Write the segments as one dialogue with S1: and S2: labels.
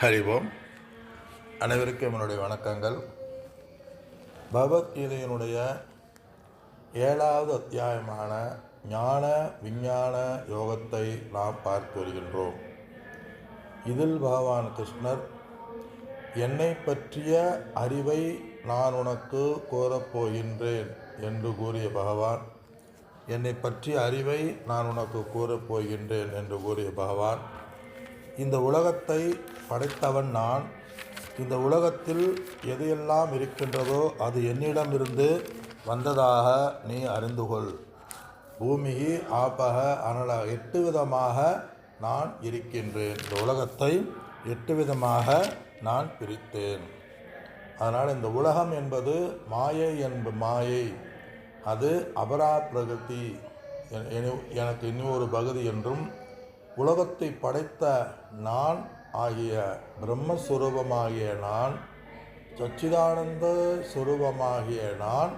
S1: ஹரிவோம் அனைவருக்கும் என்னுடைய வணக்கங்கள். பகவத்கீதையினுடைய ஏழாவது அத்தியாயமான ஞான விஞ்ஞான யோகத்தை நாம் பார்த்து வருகின்றோம். இதில் பகவான் கிருஷ்ணர் என்னை பற்றிய அறிவை நான் உனக்கு கோரப்போகின்றேன் என்று கூறிய பகவான் என்னை பற்றிய அறிவை நான் உனக்கு கூறப் போகின்றேன் என்று கூறிய பகவான் இந்த உலகத்தை படைத்தவன் நான். இந்த உலகத்தில் எதையெல்லாம் இருக்கின்றதோ அது என்னிடமிருந்து வந்ததாக நீ அறிந்து கொள் பூமியை ஆபக அனல எட்டு விதமாக நான் இருக்கின்றேன். இந்த உலகத்தை எட்டு விதமாக நான் பிரித்தேன். அதனால் இந்த உலகம் என்பது மாயை என்ப மாயை. அது அபரா பிரகதி என- என- எனக்கு இன்னொரு பகுதி என்றும் உலகத்தை படைத்த நான் ஆகிய பிரம்மஸ்வரூபமாகிய நான் சச்சிதானந்த சுரூபமாகிய நான்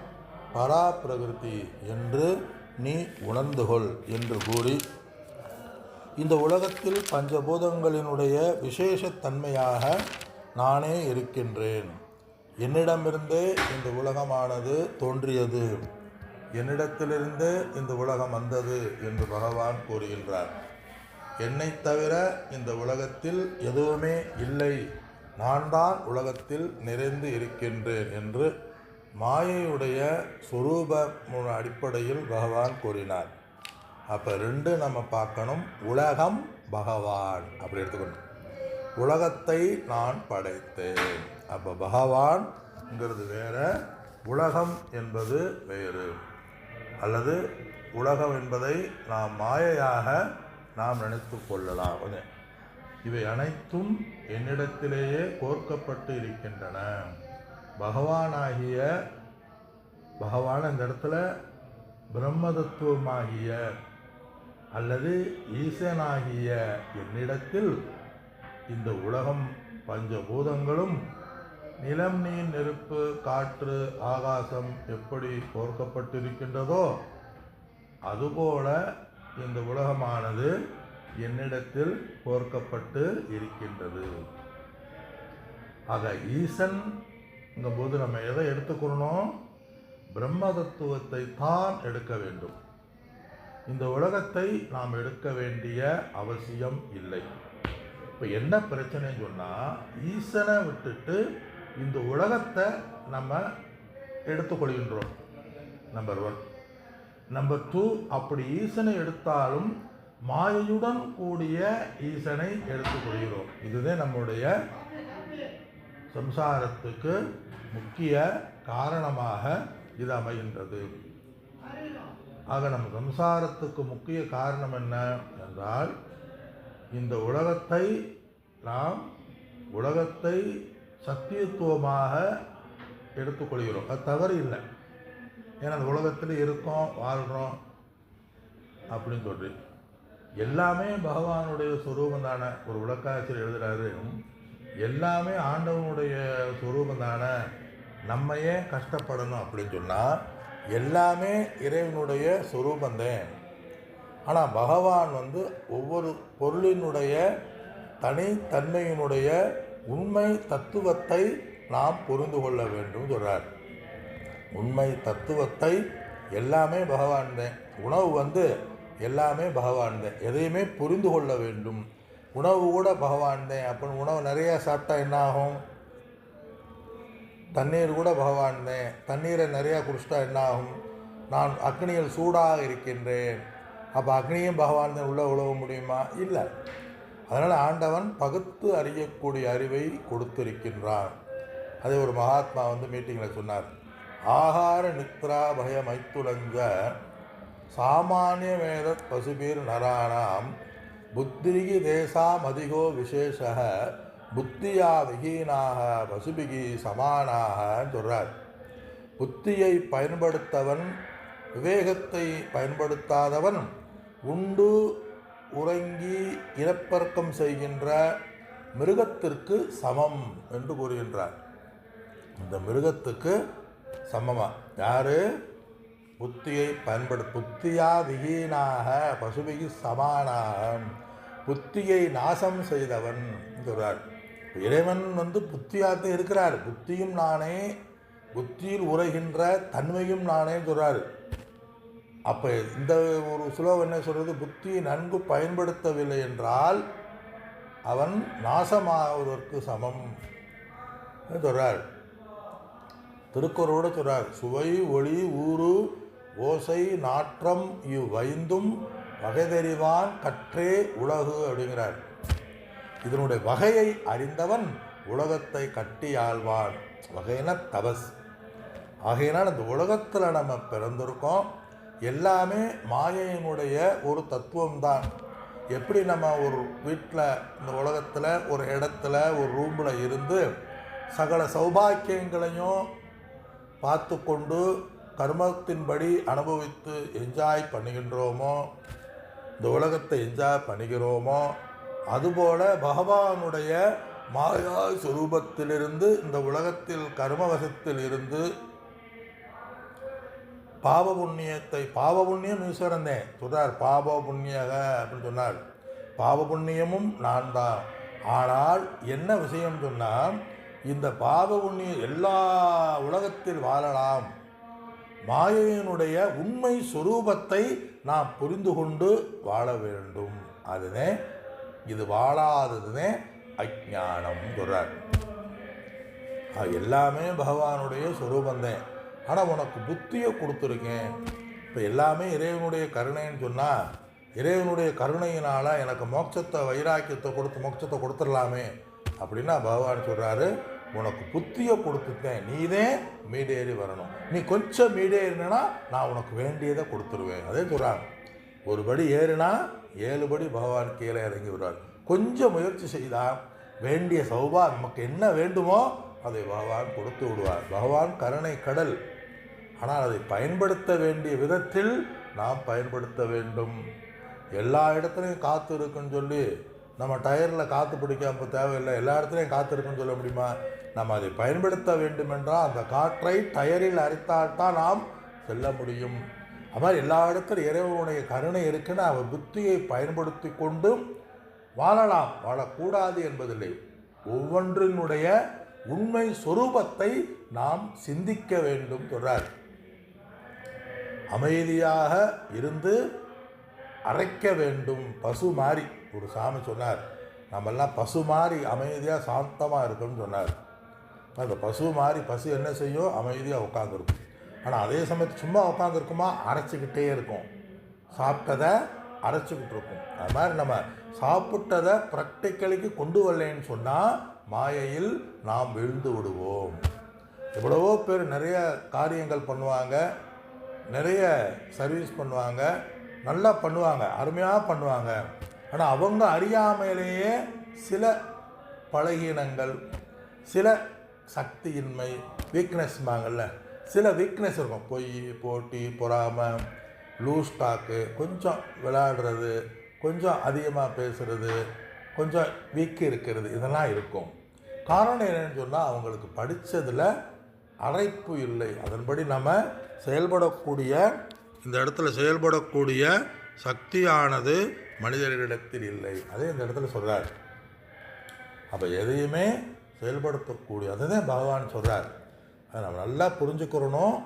S1: பராப்பிரகிருதி என்று நீ உணர்ந்து கொள் என்று கூறி இந்த உலகத்தில் பஞ்சபூதங்களினுடைய விசேஷத்தன்மையாக நானே இருக்கின்றேன். என்னிடமிருந்தே இந்த உலகமானது தோன்றியது. என்னிடத்திலிருந்தே இந்த உலகம் வந்தது என்று பகவான் கூறுகின்றார். என்னை தவிர இந்த உலகத்தில் எதுவுமே இல்லை. நான் தான் உலகத்தில் நிறைந்து இருக்கின்றேன் என்று மாயையுடைய சுரூப அடிப்படையில் பகவான் கூறினார். அப்போ ரெண்டு நம்ம பார்க்கணும். உலகம் பகவான். அப்படி எடுத்துக்கணும். உலகத்தை நான் படைத்தேன். அப்போ பகவான்ங்கிறது வேற உலகம் என்பது வேறு. அல்லது உலகம் என்பதை நாம் மாயையாக நாம் நினைத்து கொள்ளலாம் இவை அனைத்தும் என்னிடத்திலேயே கோர்க்கப்பட்டு இருக்கின்றன. பகவானாகிய பகவான் அந்த இடத்துல பிரம்மதத்துவமாகிய அல்லது ஈசனாகிய என்னிடத்தில் இந்த உலகம் பஞ்சபூதங்களும் நிலம் நீர் நெருப்பு காற்று ஆகாசம் எப்படி கோர்க்கப்பட்டிருக்கின்றதோ அதுபோல இந்த உலகமானது என்னிடத்தில் கோர்க்கப்பட்டு இருக்கின்றது. ஆக ஈசன் போது நம்ம எதை எடுத்துக்கொள்ளணும்? பிரம்ம தத்துவத்தை தான் எடுக்க வேண்டும். இந்த உலகத்தை நாம் எடுக்க வேண்டிய அவசியம் இல்லை. இப்போ என்ன பிரச்சனைன்னு சொன்னால் ஈசனை விட்டுட்டு இந்த உலகத்தை நம்ம எடுத்துக்கொள்கின்றோம். நம்பர் ஒன் நம்பர் டூ அப்படி ஈசனை எடுத்தாலும் மாயையுடன் கூடிய ஈசனை எடுத்துக்கொள்கிறோம். இதுதான் நம்முடைய சம்சாரத்துக்கு முக்கிய காரணமாக இது அமைகின்றது. ஆக நம்ம சம்சாரத்துக்கு முக்கிய காரணம் என்ன என்றால் இந்த உலகத்தை நாம் உலகத்தை சத்தியத்துவமாக எடுத்துக்கொள்கிறோம். அது தவறு இல்லை. ஏன்னா அந்த உலகத்தில் இருக்கோம் வாழ்கிறோம் அப்படின்னு சொல்லி எல்லாமே பகவானுடைய சொரூபம் தானே ஒரு விளக்காசிரியர் எழுதுகிறாரு எல்லாமே ஆண்டவனுடைய சொரூபம் தானே நம்ம ஏன் கஷ்டப்படணும் அப்படின்னு சொன்னால் எல்லாமே இறைவனுடைய சொரூபந்தேன். ஆனால் பகவான் வந்து ஒவ்வொரு பொருளினுடைய தனித்தன்மையினுடைய உண்மை தத்துவத்தை நாம் புரிந்து கொள்ள வேண்டும் சொல்கிறார் உண்மை தத்துவத்தை எல்லாமே பகவான் தான் உணவு வந்து எல்லாமே பகவான் தான் எதையுமே புரிந்து கொள்ள வேண்டும். உணவு கூட பகவான் தான் அப்போ உணவு நிறையா சாப்பிட்டா என்ன ஆகும்? தண்ணீர் கூட பகவான் தான் தண்ணீரை நிறையா குடிச்சிட்டா என்ன ஆகும்? நான் அக்னியில் சூடாக இருக்கின்றேன். அப்போ அக்னியும் பகவான் தான் உள்ளே உழவ முடியுமா? இல்லை. அதனால் ஆண்டவன் பகுத்து அறியக்கூடிய அறிவை கொடுத்திருக்கின்றான். அதை ஒரு மகாத்மா வந்து மீட்டிங்கில் சொன்னார். ஆகார நித்ரா சாமானிய வேதத் பசுபீர் நராணாம் புத்திரிகி தேசாமதிகோ விசேஷ புத்தியா விகீனாக பசுபிகி சமானாகன்னு சொல்கிறார் புத்தியை பயன்படுத்தவன் விவேகத்தை பயன்படுத்தாதவன் உண்டு உறங்கி இனப்பெருக்கம் செய்கின்ற மிருகத்திற்கு சமம் என்று கூறுகின்றார். இந்த மிருகத்துக்கு சமமா. யார்? புத்தியை பயன்படு புத்தியா விகீனாக பசுபிக்கு சமானாக புத்தியை நாசம் செய்தவன் சொல்கிறார் இறைவன் வந்து புத்தியாகத்தான் இருக்கிறார். புத்தியும் நானே புத்தியில் உரைகின்ற தன்மையும் நானே சொல்கிறார் அப்போ இந்த ஒரு சுலோகம் என்ன சொல்கிறது புத்தியை நன்கு பயன்படுத்தவில்லை என்றால் அவன் நாசமாவதற்கு சமம் என்று திருக்குறளோட சொல்கிறார் சுவை ஒளி ஊறு ஓசை நாற்றம் இவ்வைந்தும் வகைதறிவான் கற்றே உலகு அப்படிங்கிறார். இதனுடைய வகையை அறிந்தவன் உலகத்தை கட்டி ஆழ்வான் வகைன தபஸ். ஆகையினால் இந்த உலகத்தில் நம்ம பிறந்திருக்கோம். எல்லாமே மாயையினுடைய ஒரு தத்துவம்தான். எப்படி நம்ம ஒரு வீட்டில் இந்த உலகத்தில் ஒரு இடத்துல ஒரு ரூமில் இருந்து சகல சௌபாக்கியங்களையும் பார்த்து கொண்டு கர்மத்தின்படி அனுபவித்து என்ஜாய் பண்ணுகின்றோமோ? இந்த உலகத்தை என்ஜாய் பண்ணுகிறோமோ? அதுபோல பகவானுடைய மாயா சுரூபத்திலிருந்து இந்த உலகத்தில் கர்மவசத்தில் இருந்து பாவ புண்ணியத்தை பாவ புண்ணியம் ஈஸ்வரன் தான் சொல்கிறார் பாவ புண்ணியக அப்படின்னு சொன்னார். பாவ புண்ணியமும் நான் தான். ஆனால் என்ன விஷயம் சொன்னால் இந்த பாவ உண்ணி எல்லா உலகத்தில் வாழலாம். மாயையினுடைய உண்மை சுரூபத்தை நாம் புரிந்து கொண்டு வாழ வேண்டும். அதுனே இது வாழாததுனே அஜானம் சொல்றார். எல்லாமே பகவானுடைய சுரூபந்தேன் ஆனால் உனக்கு புத்தியை கொடுத்துருக்கேன். இப்போ எல்லாமே இறைவனுடைய கருணைன்னு சொன்னால் இறைவனுடைய கருணையினால் எனக்கு மோட்சத்தை வைராக்கியத்தை கொடுத்து மோட்சத்தை கொடுத்துடலாமே. அப்படின்னா பகவான் சொல்கிறாரு உனக்கு புத்தியை கொடுத்துட்டேன் நீதே மீடேறி வரணும். நீ கொஞ்சம் மீடேறினா நான் உனக்கு வேண்டியதை கொடுத்துருவேன். அதே சொல்கிறாங்க ஒரு படி ஏறினா ஏழு படி பகவான் கீழே இறங்கி விடுவார் கொஞ்சம் முயற்சி செய்தால் வேண்டிய சௌபா நமக்கு என்ன வேண்டுமோ அதை பகவான் கொடுத்து விடுவார். பகவான் கருணை கடல். ஆனால் அதை பயன்படுத்த வேண்டிய விதத்தில் நாம் பயன்படுத்த வேண்டும். எல்லா இடத்துலையும் காற்று இருக்குன்னு சொல்லி நம்ம டயரில் காற்று பிடிக்காம தேவையில்லை. எல்லா இடத்துலையும் காற்று இருக்குன்னு சொல்ல முடியுமா? நாம் அதை பயன்படுத்த வேண்டுமென்றால் அந்த காற்றை டயரில் அரைத்தால்தான் நாம் செல்ல முடியும். அவர் எல்லா இடத்துலையும் இறைவனுடைய கருணை இருக்குன்னு அவர் புத்தியை பயன்படுத்தி கொண்டும் வாழலாம். வாழக்கூடாது என்பதில்லை. ஒவ்வொன்றினுடைய உண்மை சொரூபத்தை நாம் சிந்திக்க வேண்டும் சொல்றார். அமைதியாக இருந்து அரைக்க வேண்டும். பசு மாறி ஒரு சாமி சொன்னார். நம்மெல்லாம் பசு மாறி அமைதியாக சாந்தமாக இருக்கும்னு சொன்னார். அந்த பசு மாதிரி பசு என்ன செய்யும் அமைதியாக உட்காந்துருக்கும் ஆனால் அதே சமயத்து சும்மா உட்காந்துருக்குமா அரைச்சிக்கிட்டே இருக்கும். சாப்பிட்டதை அரைச்சிக்கிட்டு இருக்கும் அது மாதிரி நம்ம சாப்பிட்டதை ப்ராக்டிக்கலுக்கு கொண்டு வரலைன்னு சொன்னால் மாயையில் நாம் விழுந்து விடுவோம். எவ்வளவோ பேர் நிறைய காரியங்கள் பண்ணுவாங்க நிறைய சர்வீஸ் பண்ணுவாங்க நல்லா பண்ணுவாங்க அருமையாக பண்ணுவாங்க. ஆனால் அவங்க அறியாமையிலேயே சில பலகீனங்கள் சில சக்தியின்மை வீக்னஸ்மாங்கல்ல சில வீக்னஸ் இருக்கும். பொய் போட்டி பொறாமை லூஸ் டாக்கு கொஞ்சம் விளையாடுறது கொஞ்சம் அதிகமாக பேசுகிறது கொஞ்சம் வீக் இருக்கிறது இதெல்லாம் இருக்கும். காரணம் என்னன்னு சொன்னால் அவங்களுக்கு படித்ததில் அரைப்பு இல்லை. அதன்படி நம்ம செயல்படக்கூடிய இந்த இடத்துல செயல்படக்கூடிய சக்தியானது மனிதர்களிடத்தில் இல்லை. அதே இந்த இடத்துல சொல்கிறார் அப்போ எதையுமே செயல்படுத்தக்கூடிய அதுதான் பகவான் சொல்கிறார் அதை நம்ம நல்லா புரிஞ்சுக்கிறணும்.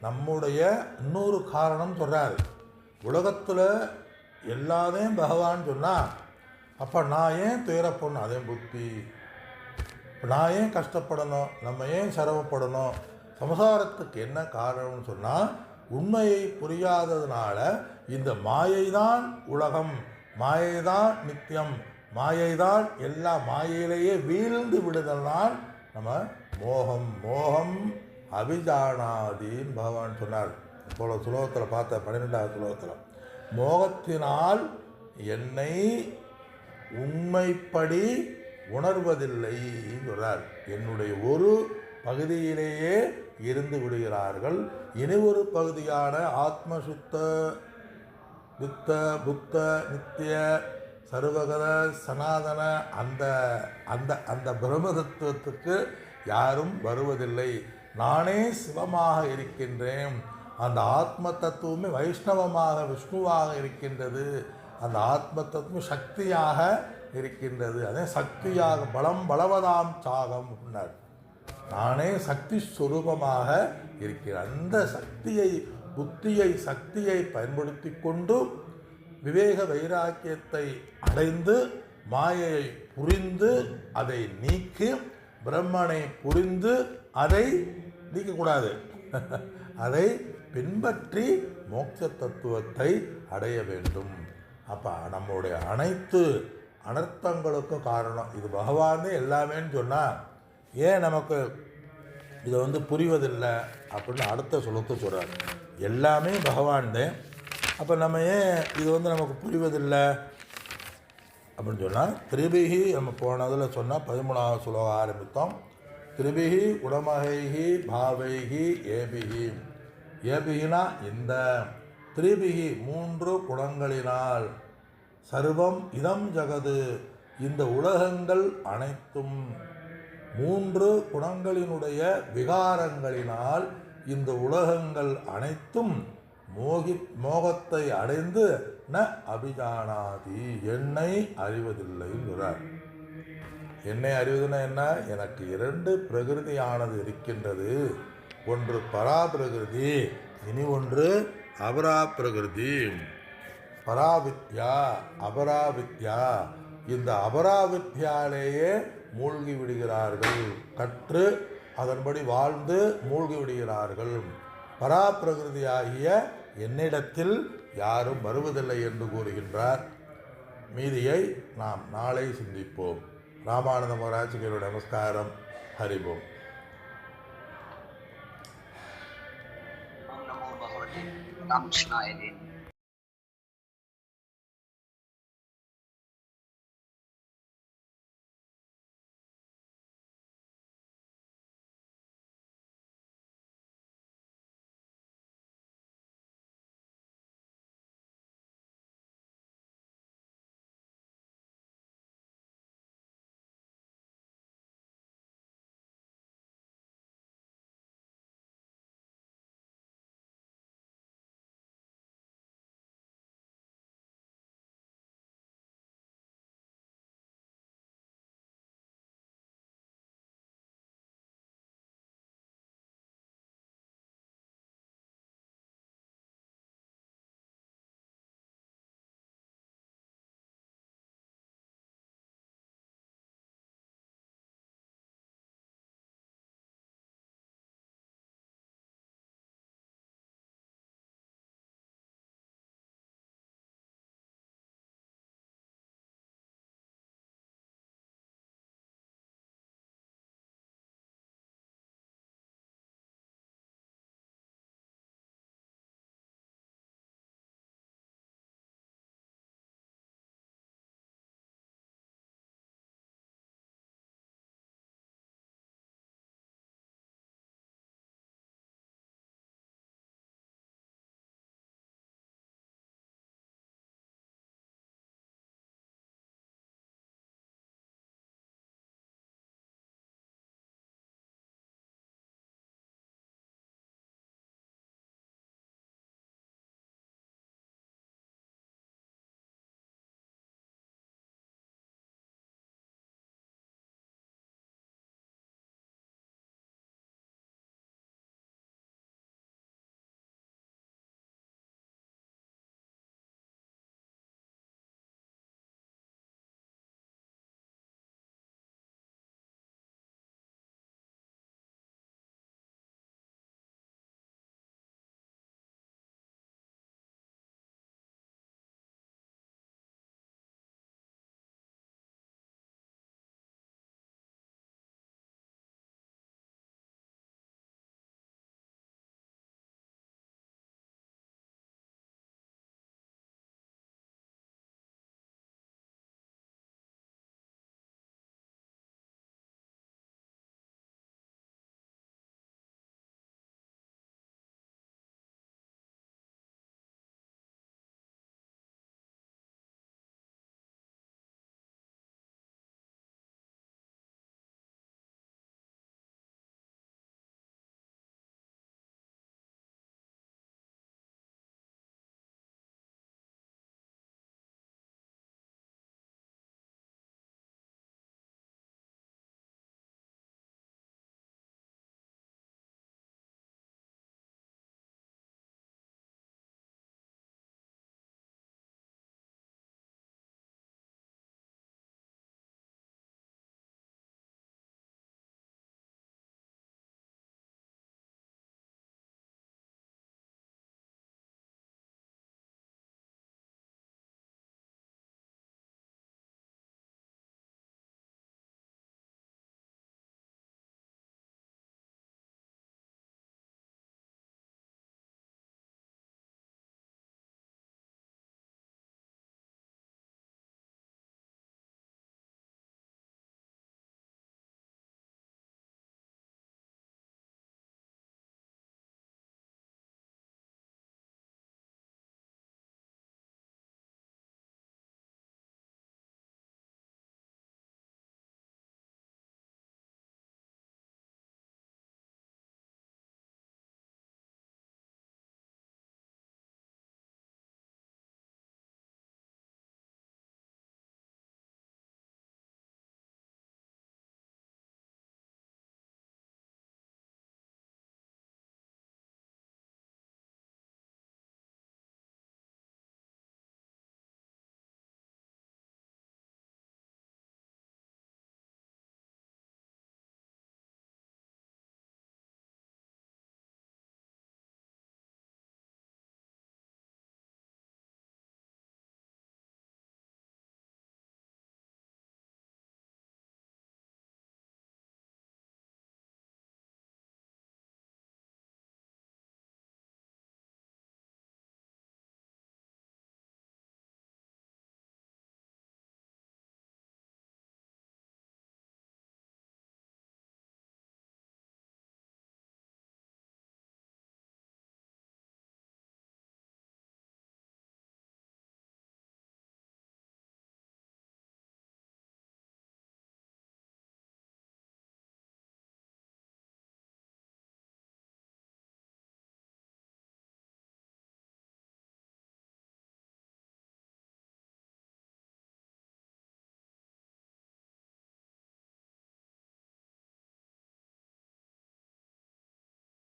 S1: நம்முடைய இன்னொரு காரணம் சொல்கிறார் உலகத்தில் எல்லாத்தையும் பகவான் சொன்னால் அப்போ நான் ஏன் துயரப்படணும்? அதே புத்தி. இப்போ நான் ஏன் கஷ்டப்படணும்? நம்ம ஏன் சிரமப்படணும்? சம்சாரத்துக்கு என்ன காரணம்னு சொன்னால் உண்மையை புரியாததுனால இந்த மாயை தான் உலகம். மாயை தான் நித்தியம். மாயை தான் எல்லா மாயையிலேயே வீழ்ந்து விடுதல்தான் நம்ம மோகம். மோகம் அபிஜானாதின்னு பகவான் சொன்னார். போல சுலோகத்தில் பார்த்த பன்னிரெண்டாவது சுலோகத்தில் மோகத்தினால் என்னை உண்மைப்படி உணர்வதில்லை சொல்றார். என்னுடைய ஒரு பகுதியிலேயே இருந்து விடுகிறார்கள். இனி ஒரு பகுதியான ஆத்மசுத்த புத்த புத்த நித்திய சர்வகத சனாதன அந்த அந்த அந்த பிரம்ம தத்துவத்துக்கு யாரும் வருவதில்லை. நானே சிவமாக இருக்கின்றேன். அந்த ஆத்ம தத்துவமே வைஷ்ணவமாக விஷ்ணுவாக இருக்கின்றது. அந்த ஆத்ம தத்துவம் சக்தியாக இருக்கின்றது. அதே சக்தியாக பலம் பலவதாம் சாகம் அப்படின்னார் நானே சக்தி ஸ்வரூபமாக இருக்கிறேன். அந்த சக்தியை புத்தியை சக்தியை பயன்படுத்தி கொண்டும் விவேக வைராக்கியத்தை அடைந்து மாயையை புரிந்து அதை நீக்கி பிரம்மனை புரிந்து அதை நீக்கக்கூடாது. அதை பின்பற்றி மோட்ச தத்துவத்தை அடைய வேண்டும். அப்போ நம்முடைய அனைத்து அனர்த்தங்களுக்கும் காரணம் இது. பகவானே எல்லாமேன்னு சொன்னால் ஏன் நமக்கு இதை வந்து புரிவதில்லை அப்படின்னு அடுத்த சுலத்தை சொல்கிறார் எல்லாமே பகவான் தான் அப்போ நம்ம ஏன் இது வந்து நமக்கு புரிவதில்லை? அப்படின்னு சொன்னால் திரிபிகி நம்ம போனதில் சொன்னால் பதிமூணாவது சுலோகம் ஆரம்பித்தோம். திரிபிகி உடமகைகி பாவைகி ஏபிகி ஏபிகினா இந்த. திரிபிகி மூன்று குணங்களினால் சர்வம் இதம் ஜகது. இந்த உலகங்கள் அனைத்தும் மூன்று குணங்களினுடைய விகாரங்களினால் இந்த உலகங்கள் அனைத்தும் மோகி மோகத்தை அடைந்து ந அபிஜானாதி என்னை அறிவதில்லை அறிவதில்லைங்கிறார் என்னை அறிவதுன்னா என்ன? எனக்கு இரண்டு பிரகிருதியானது இருக்கின்றது. ஒன்று பராபிரகிருதி இனி ஒன்று அபரா பிரகிருதி பராவித்யா அபராவித்யா. இந்த அபராவித்யாலேயே மூழ்கி விடுகிறார்கள். கற்று அதன்படி வாழ்ந்து மூழ்கி விடுகிறார்கள். பராப்பிரகிருதியாகிய என்னிடத்தில் யாரும் வருவதில்லை என்று கூறுகின்றார். மீதியை நாம் நாளை சிந்திப்போம். ராமானந்த மகராஜிகளுடைய நமஸ்காரம். ஹரிபோம்
S2: ओम